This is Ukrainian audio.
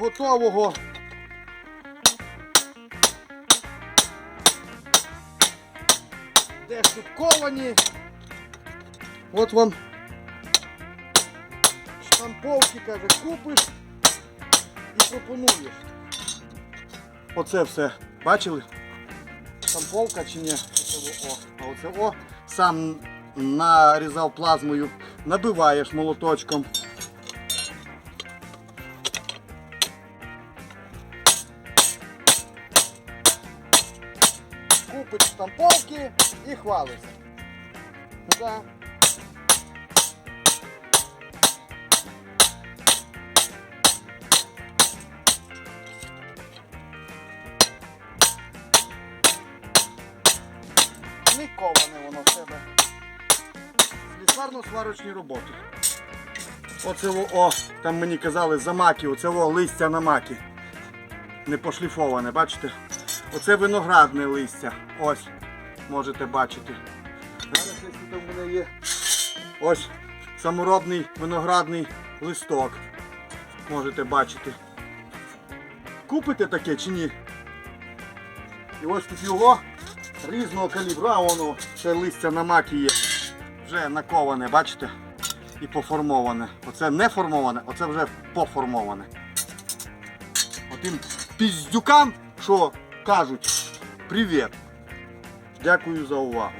готового. Тут ковані. От вам штамповки, каже, купиш і пропонуєш. Оце все. Бачили? Штамповка чи ні? О. А оце о. Сам нарізав плазмою, набиваєш молоточком. Купить штамповки і хвалиться. Да. Не коване воно в себе. Слісарно-сварочні роботи. Оце во, о, там мені казали за маки, оце во листя на маки. Не пошліфоване, бачите? Оце виноградне листя. Ось, можете бачити. Зараз ось тут у мене є ось саморобний виноградний листок. Можете бачити. Купите таке чи ні? І ось тут його різного калібру, а воно ще листя на макі є. Вже наковане, бачите? І поформоване. Оце не формоване, оце вже поформоване. Отим піздюкам, що кажуть, привіт. Дякую за увагу.